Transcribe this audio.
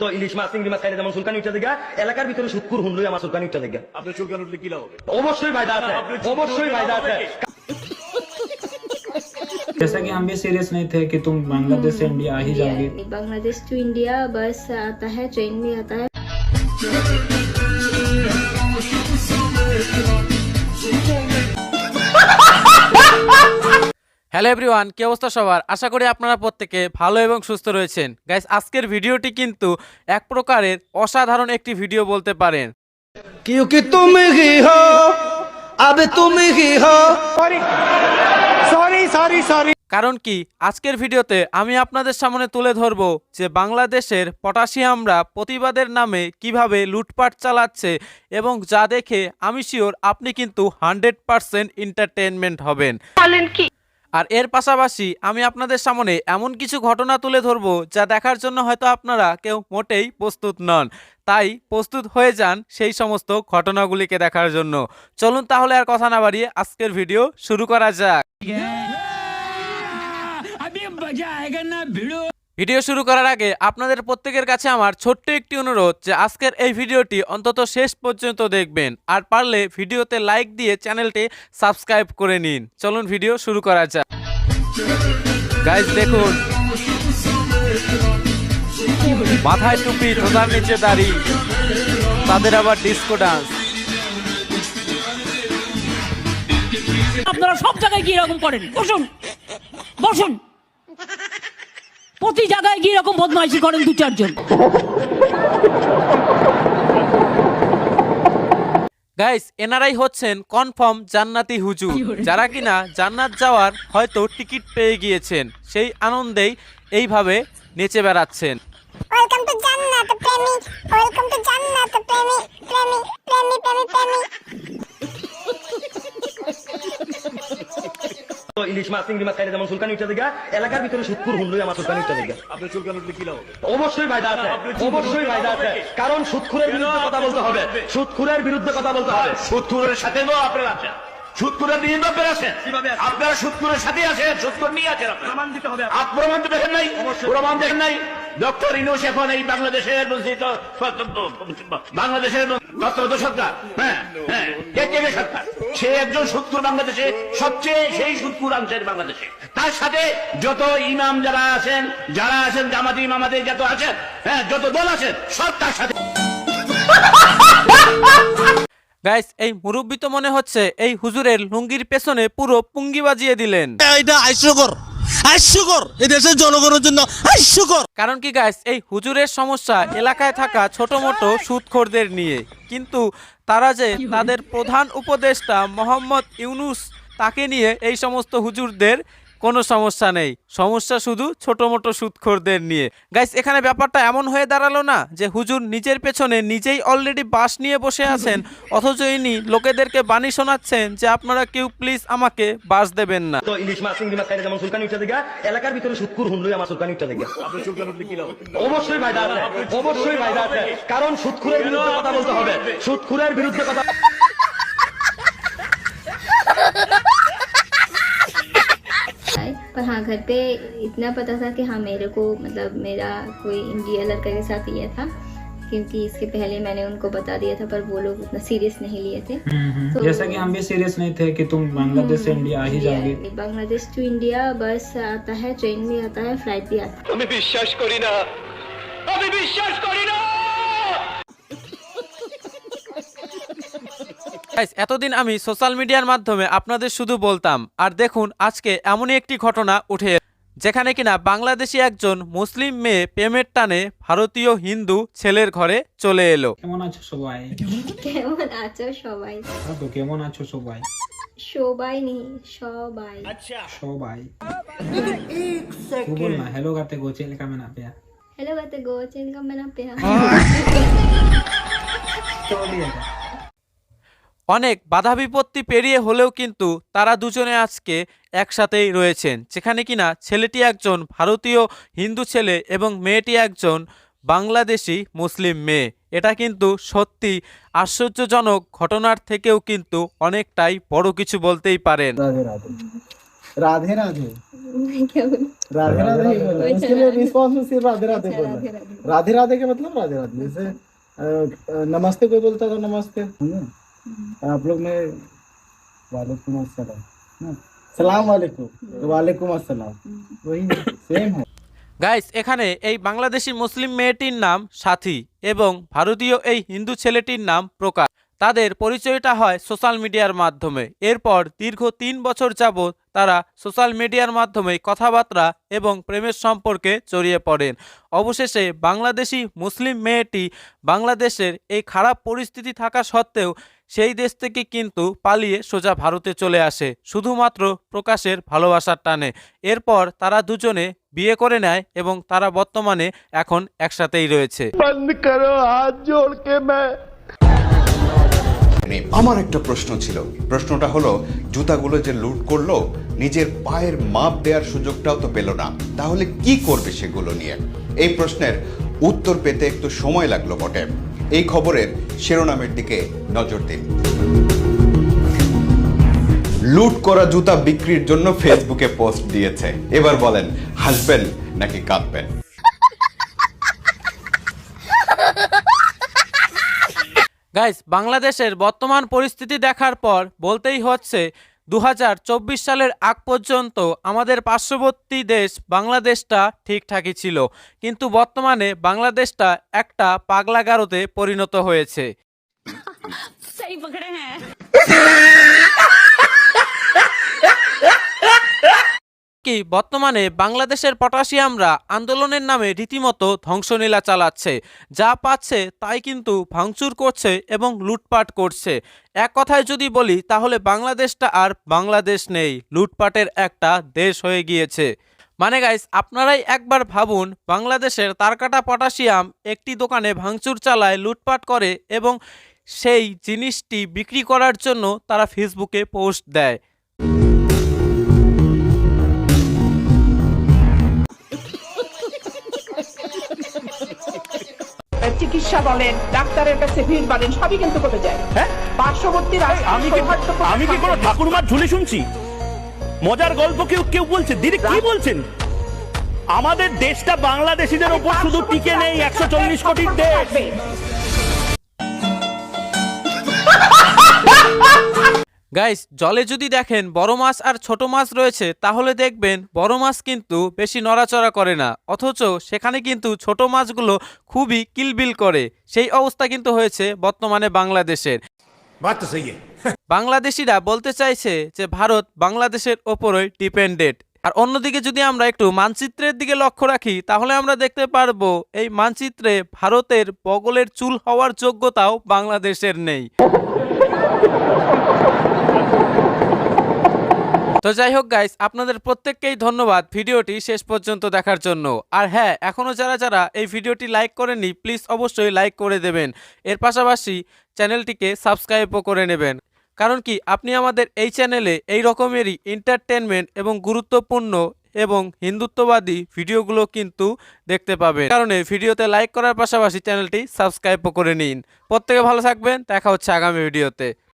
তো ইলিশ মাছ চিংড়ি মাছ খাইলে যেমন সুলকানি উঠে দেখা এলাকার ভিতরে সুৎকুর হুনলই আমার সুলকানি উঠে দেখা আপনি চুলকান উঠলে কি লাভ হবে অবশ্যই ফায়দা আছে অবশ্যই ফায়দা আছে जैसा कि हम भी सीरियस नहीं थे कि तुम बांग्लादेश से इंडिया आ ही जाओगे बांग्लादेश टू इंडिया बस आता है ट्रेन भी आता है হ্যালো এভরিওয়ান কি অবস্থা সবার আশা করি আপনারা প্রত্যেকে ভালো এবং সুস্থ রয়েছেন গাইস আজকের ভিডিওটি কিন্তু এক প্রকারের অসাধারণ একটি ভিডিও বলতে পারেন क्योंकि तुम ही हो अब तुम ही हो কারণ কি আজকের ভিডিওতে আমি আপনাদের সামনে তুলে ধরব যে বাংলাদেশের পটাশিয়ামরা প্রতিবাদের নামে কিভাবে লুটপাট চালাচ্ছে এবং যা দেখে আমি শিওর আপনি কিন্তু হান্ড্রেড পারসেন্ট এন্টারটেনমেন্ট হবেন আর এর পাশাপাশি আমি আপনাদের সামনে এমন কিছু ঘটনা তুলে ধরব যা দেখার জন্য হয়তো আপনারা কেউ মোটেই প্রস্তুত নন। তাই প্রস্তুত হয়ে যান সেই সমস্ত ঘটনাগুলিকে দেখার জন্য। চলুন তাহলে আর কথা না বাড়িয়ে আজকের ভিডিও শুরু করা যাক। ভিডিও শুরু করার আগে আপনাদের প্রত্যেকের কাছে আমার ছোট্ট একটি অনুরোধ যে আজকের এই ভিডিওটি অন্তত শেষ পর্যন্ত দেখবেন। আর পারলে ভিডিওতে লাইক দিয়ে চ্যানেলটি সাবস্ক্রাইব করে নিন। চলুন ভিডিও শুরু করা যাক। গাইজ দেখুন। মাথায় টুপি ধোতার নিচে দাড়ি, তাদের আবার ডিস্কো ডান্স আপনারা সব জায়গায় গিয়ে এরকম করেন। বসুন। বসুন। প্রতি জায়গায় গিয়ে এরকম বদমাইশি করেন দু চারজন। গাইস এনারাই হচ্ছেন কনফার্ম জান্নাতি হুজুর। যারা কিনা জান্নাত যাওয়ার হয়তো টিকিট পেয়ে গিয়েছেন সেই আনন্দেই এইভাবে নেচে বেড়াচ্ছেন। Welcome to Jannat welcome to প্রেমী তো ইলিশ মাছ চিংড়ি মাছ খাইলে যেমন চুলকানি উঠে দেখা এলাকার ভিতরে সুতপুর হুনলই আমার চুলকানি উঠে দেখা আপনি চুলকানি উঠলে কি লাভ অবশ্যই ফায়দা আছে অবশ্যই ফায়দা আছে কারণ সুৎখুরের বিরুদ্ধে কথা বলতে হবে সুৎখুরের বিরুদ্ধে কথা বলতে হবে। সুৎকুরের সাথে তো আপনারা আছেন নিয়ে তো আপনারা আছেন আপনারা সুৎকুরের সাথে আছেন সুৎকুর নিয়ে আছেন প্রমাণ দিতে হবে প্রমাণ দেখেন নাই প্রমাণ দেখেন নাই। ডক্টর ইনুস এখন এই বাংলাদেশের বঞ্চিত বাংলাদেশের তত্ত্বগত সরকার। হ্যাঁ হ্যাঁ কে কে সরকার। সে একজন সুৎকুর বাংলাদেশে সবচেয়ে সেই সুৎকুর অংশের বাংলাদেশে। তার সাথে যত ইমাম যারা আছেন যারা আছেন জামাতি ইমামাদের যত আছেন হ্যাঁ যত দল আছেন সব তার সাথে। গাইস এই মুরব্বি তো মনে হচ্ছে এই হুজুরের লুঙ্গির পেছনে পুরো পুঙ্গি বাজিয়ে দিলেন। এটা হাস্যকর হাস্যকর এই দেশের জনগণের জন্য হাস্যকর কারণ কি গাইস এই হুজুরের সমস্যা এলাকায় থাকা ছোট মোটো সুদখোরদের নিয়ে। কিন্তু তারা যে তাদের প্রধান উপদেষ্টা মোহাম্মদ ইউনুস তাকে নিয়ে এই সমস্ত হুজুরদের কোনো সমস্যা নেই। সমস্যা শুধু ছোট মোটো সুদখোরদের নিয়ে। গাইস এখানে ব্যাপারটা এমন হয়ে দাঁড়াল না যে হুজুর নিজের পেছনে নিজেই অলরেডি বাস নিয়ে বসে আছেন, অথচ ইনি লোকেদেরকে বাণী শোনাচ্ছেন যে আপনারা কেউ প্লিজ আমাকে বাস দেবেন না। কারণ সুৎখুরের বিরুদ্ধে কথা বলতে হবে। বিরুদ্ধে কথা पर हाँ घर पे इतना पता था कि हाँ मेरे को मतलब मेरा कोई इंडिया लड़का के साथ ये था क्योंकि इसके पहले मैंने उनको बता दिया था पर वो लोग उतना सीरियस नहीं लिए थे। तो- जैसा कि हम भी सीरियस नहीं थे कि तुम बांग्लादेश से इंडिया आ ही जाओगे। बांग्लादेश टू इंडिया बस आता है ट्रेन भी आता है फ़्लाइट भी आता है। এতদিন আমি সোশ্যাল মিডিয়ার মাধ্যমে আপনাদের শুধু বলতাম আর দেখুন আজকে এমনই একটি ঘটনা উঠে যেখানে কিনা বাংলাদেশি একজন মুসলিম মেয়ে প্রেমের টানে ভারতীয় হিন্দু ছেলের ঘরে চলে এলো। কেমন আছো সবাই? কেমন আছো সবাই? হ্যাঁ তো কেমন আছো সবাই? সবাই নি সবাই। আচ্ছা। সবাই। হ্যালো গাতে হ্যালো গাতে অনেক বাধা বিপত্তি পেরিয়ে হলেও কিন্তু তারা দুজনে আজকে একসাথেই রয়েছেন যেখানে কিনা ছেলেটি একজন ভারতীয় হিন্দু ছেলে এবং মেয়েটি একজন বাংলাদেশি মুসলিম মেয়ে এটা কিন্তু সত্যি আশ্চর্যজনক ঘটনার থেকেও কিন্তু অনেকটাই বড় কিছু বলতেই পারেন राधे राधे राधे राधे मैं क्या बोलूं राधे राधे ही बोलना अच्छा, इसके लिए राधे। रिस्पॉन्स में सिर्फ राधे राधे अच्छा, बोलना राधे राधे। राधे राधे का मतलब राधे राधे जैसे अ, अ, नमस्ते कोई बोलता तो नमस्ते समझे? आप लोग में वालेकुम अस्सलाम हाँ, सलाम वालेकुम वालेकुम अस्सलाम वही सेम है গাইস এখানে এই বাংলাদেশি মুসলিম মেয়েটির নাম সাথী এবং ভারতীয় এই হিন্দু ছেলেটির নাম প্রকাশ তাদের পরিচয়টা হয় সোশ্যাল মিডিয়ার মাধ্যমে এরপর দীর্ঘ তিন বছর যাবৎ তারা সোশ্যাল মিডিয়ার মাধ্যমে কথাবার্তা এবং প্রেমের সম্পর্কে জড়িয়ে পড়েন অবশেষে বাংলাদেশি মুসলিম মেয়েটি বাংলাদেশের এই খারাপ পরিস্থিতি থাকা সত্ত্বেও সেই দেশ থেকে কিন্তু পালিয়ে সোজা ভারতে চলে আসে শুধুমাত্র প্রকাশের ভালোবাসার টানে। এরপর তারা দুজনে বিয়ে করে নেয় এবং তারা বর্তমানে এখন একসাথেই রয়েছে। আমার একটা প্রশ্ন ছিল। প্রশ্নটা হলো জুতাগুলো যে লুট করল নিজের পায়ের মাপ দেওয়ার সুযোগটাও তো পেল না। তাহলে কি করবে সেগুলো নিয়ে? এই প্রশ্নের উত্তর পেতে একটু সময় লাগল বটে। এই খবরের শিরোনামের দিকে নজর দিন। লুট করা জুতা বিক্রির জন্য ফেসবুকে পোস্ট দিয়েছে। এবার বলেন, হাসবেন নাকি কাঁদবেন? গাইস বাংলাদেশের বর্তমান পরিস্থিতি দেখার পর বলতেই হচ্ছে দু হাজার চব্বিশ সালের আগ পর্যন্ত আমাদের পার্শ্ববর্তী দেশ বাংলাদেশটা ঠিকঠাকই ছিল। কিন্তু বর্তমানে বাংলাদেশটা একটা পাগলাগারোতে পরিণত হয়েছে। सही पकड़े हैं কি বর্তমানে বাংলাদেশের পটাশিয়ামরা আন্দোলনের নামে রীতিমতো ধ্বংসলীলা চালাচ্ছে যা পাচ্ছে তাই কিন্তু ভাঙচুর করছে এবং লুটপাট করছে এক কথায় যদি বলি তাহলে বাংলাদেশটা আর বাংলাদেশ নেই লুটপাটের একটা দেশ হয়ে গিয়েছে মানে গাইস আপনারাই একবার ভাবুন বাংলাদেশের তারকাটা পটাশিয়াম একটি দোকানে ভাঙচুর চালায় লুটপাট করে এবং সেই জিনিসটি বিক্রি করার জন্য তারা ফেসবুকে পোস্ট দেয়। চিকিৎসা বলেন ডাক্তারের কাছে ভিড় বাড়েন সবই কিন্তু কমে যায়। হ্যাঁ? পার্শ্ববর্তী আমি কি আমি কি কোনো ঠাকুরমার ঝুলি শুনছি? মজার গল্প কেউ কেউ বলছে? দিদি কি বলছেন? আমাদের দেশটা বাংলাদেশিদের উপর শুধু টিকে নেই একশো চল্লিশ কোটির দেশ। গাইস জলে যদি দেখেন বড় মাছ আর ছোট মাছ রয়েছে তাহলে দেখবেন বড় মাছ কিন্তু বেশি নড়াচড়া করে না। অথচ সেখানে কিন্তু ছোট মাছগুলো খুবই কিলবিল করে। সেই অবস্থা কিন্তু হয়েছে বর্তমানে বাংলাদেশের। বাংলাদেশিরা বলতে চাইছে যে ভারত বাংলাদেশের ওপরই ডিপেন্ডেন্ট আর অন্যদিকে যদি আমরা একটু মানচিত্রের দিকে লক্ষ্য রাখি তাহলে আমরা দেখতে পারব এই মানচিত্রে ভারতের বগলের চুল হওয়ার যোগ্যতাও বাংলাদেশের নেই। তো যাই হোক গাইস আপনাদের প্রত্যেককেই ধন্যবাদ ভিডিওটি শেষ পর্যন্ত দেখার জন্য। আর হ্যাঁ এখনও যারা যারা এই ভিডিওটি লাইক করেননি প্লিজ অবশ্যই লাইক করে দেবেন। এর পাশাপাশি চ্যানেলটিকে সাবস্ক্রাইবও করে নেবেন। কারণ কি, আপনি আমাদের এই চ্যানেলে এই রকমেরই এন্টারটেনমেন্ট এবং গুরুত্বপূর্ণ এবং হিন্দুত্ববাদী ভিডিওগুলো কিন্তু দেখতে পাবেন। কারণে ভিডিওতে লাইক করার পাশাপাশি চ্যানেলটি সাবস্ক্রাইবও করে নিন। প্রত্যেকে ভালো থাকবেন। দেখা হচ্ছে আগামী ভিডিওতে।